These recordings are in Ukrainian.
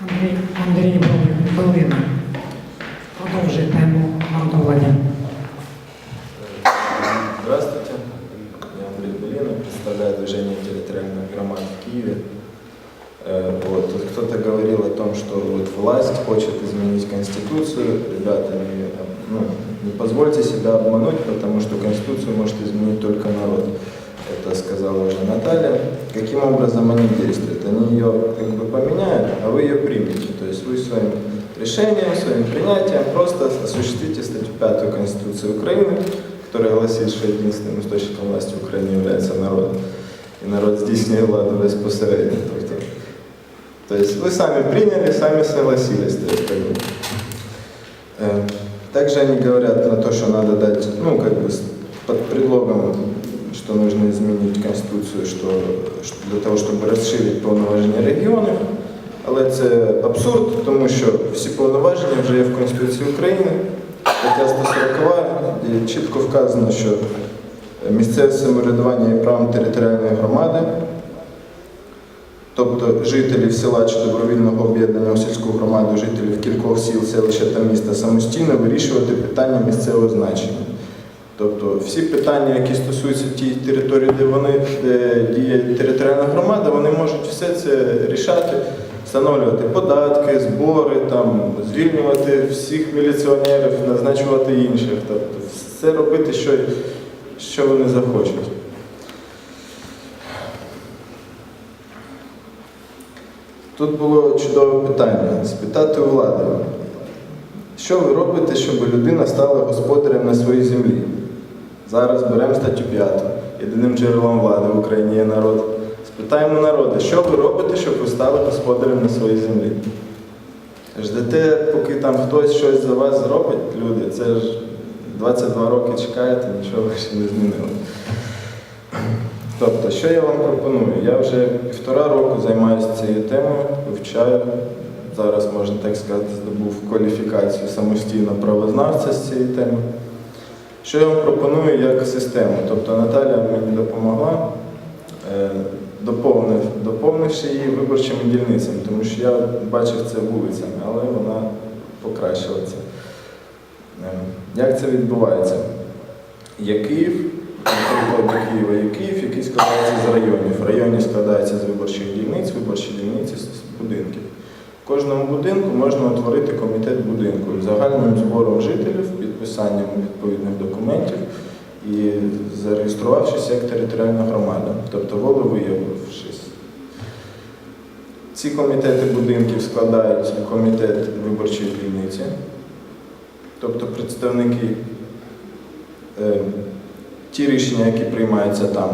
Андрій, Андрій Волина. Продовжує тему народовладдя. Здравствуйте, я Андрей Белинов, представляю движение территориальных громад в Киеве. Э, Вот. Тут кто-то говорил о том, что вот власть хочет изменить Конституцию. Ребята, не, ну, не позвольте себя обмануть, потому что Конституцию может изменить только народ. Это сказала уже Наталья. Каким образом они действуют? Они ее как бы поменяют, а вы ее примете. То есть вы своим решением, своим принятием просто осуществите статью 5 Конституции Украины, которая гласит, что единственным источником власти в Украине является народ. И народ здійснює владу безпосередньо. Тобто, то есть вы сами приняли, сами согласились. То есть, как бы. Э, Также они говорят на то, что надо дать, ну, как бы под предлогом, что нужно изменить Конституцию, что, что для того, щоб розширити повноваження регіонів. Але це абсурд, тому що всі повноваження вже є в Конституції України. Стаття 140, де чітко вказано, що місцеве самоврядування є правом територіальної громади, тобто жителів села чи добровільного об'єднання у сільську громаду, жителів кількох сіл, селища та міста самостійно вирішувати питання місцевого значення. Тобто всі питання, які стосуються тієї території, де вони де діє територіальна громада, вони можуть все це рішати, встановлювати податки, збори, там, звільнювати всіх міліціонерів, назначувати інших. Тобто все робити, що, що вони захочуть. Тут було чудове питання спитати у влади, що ви робите, щоб людина стала господарем на своїй землі? Зараз беремо статтю 5. Єдиним джерелом влади в Україні є народ. Спитаємо народу, що ви робите, щоб ви стали господарем на своїй землі? Ждете, поки там хтось щось за вас зробить, люди, це ж 22 роки чекаєте, нічого ще не змінили. Тобто, що я вам пропоную? Я вже півтора року займаюся цією темою, вивчаю. Зараз, можна так сказати, здобув кваліфікацію самостійно правознавця з цієї теми. Що я вам пропоную як систему? Тобто Наталя мені допомогла, е, доповнив, доповнивши її виборчими дільницями, тому що я бачив це вулицями, але вона покращила це. Е, Як це відбувається? Є Київ, наприклад, до Києва є Київ, який складається з районів. Райони складаються з виборчих дільниць, виборчі дільниці з будинків. Кожному будинку можна утворити комітет будинку з загальним збором жителів, підписанням відповідних документів і зареєструвавшись як територіальна громада, тобто волевиявившись. Ці комітети будинків складають комітет виборчої дільниці, тобто представники е, ті рішення, які приймаються там.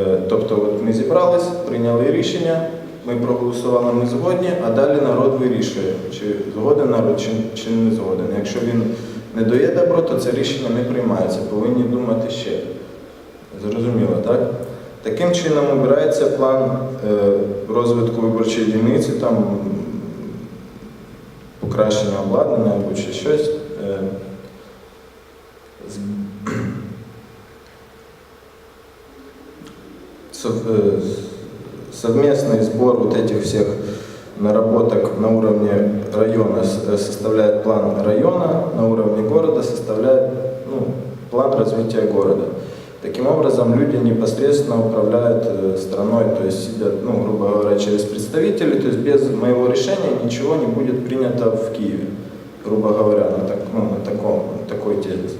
Е, Тобто, от ми зібрались, прийняли рішення, ми проголосували, ми згодні, а далі народ вирішує, чи згоден народ, чи, чи не згоден. Якщо він не дає добро, то це рішення не приймається. Повинні думати ще. Зрозуміло, так? Таким чином обирається план е, розвитку виборчої дільниці, там покращення обладнання або ще щось. Совместный сбор вот этих всех наработок на уровне района составляет план района, на уровне города составляет ну, план развития города. Таким образом, люди непосредственно управляют э, страной, то есть сидят, ну, грубо говоря, через представителей, то есть без моего решения ничего не будет принято в Киеве, грубо говоря, на, так, ну, на, таком, такой тезис.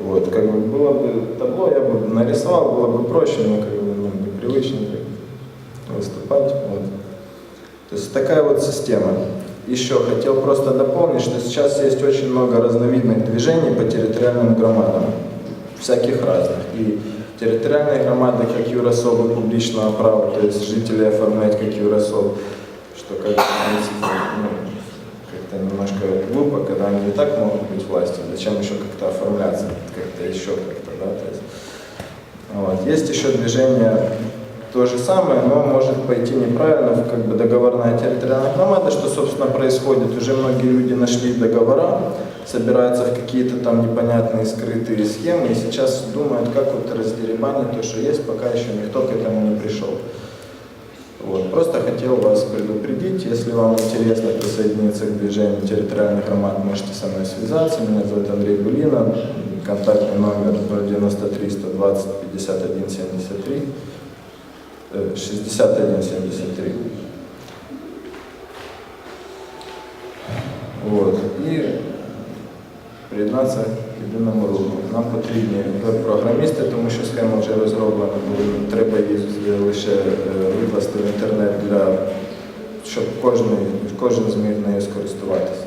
Вот, как бы было бы табло, я бы нарисовал, было бы проще, но как бы ну, непривычно как выступать. Вот. То есть такая вот система. Еще хотел просто дополнить, что сейчас есть очень много разновидных движений по территориальным громадам, всяких разных. И территориальные громады, как юрособы публичного права, то есть жители оформлять как юрособ, что как ну, как-то немножко глупо, когда они и так могут быть властью. Зачем еще как-то оформляться, как-то еще как-то, да? То есть, вот. Есть еще движение то же самое, но может пойти неправильно, как бы договорная территориальная громада, что, собственно, происходит. Уже многие люди нашли договора, собираются в какие-то там непонятные скрытые схемы и сейчас думают, как вот раздеребанить то, что есть, пока еще никто к этому не пришел. Вот. Просто хотел вас предупредить, если вам интересно присоединиться к движению территориальных громад, можете со мной связаться. Меня зовут Андрей Булина, контактный номер 093 120 51 73, э, 61 73. Вот. І приєднатися к єдиному руху. Нам потрібні веб-програмісти, тому що схема вже розроблена, треба її лише е, викласти в інтернет для щоб кожен, кожен зміг нею скористуватися.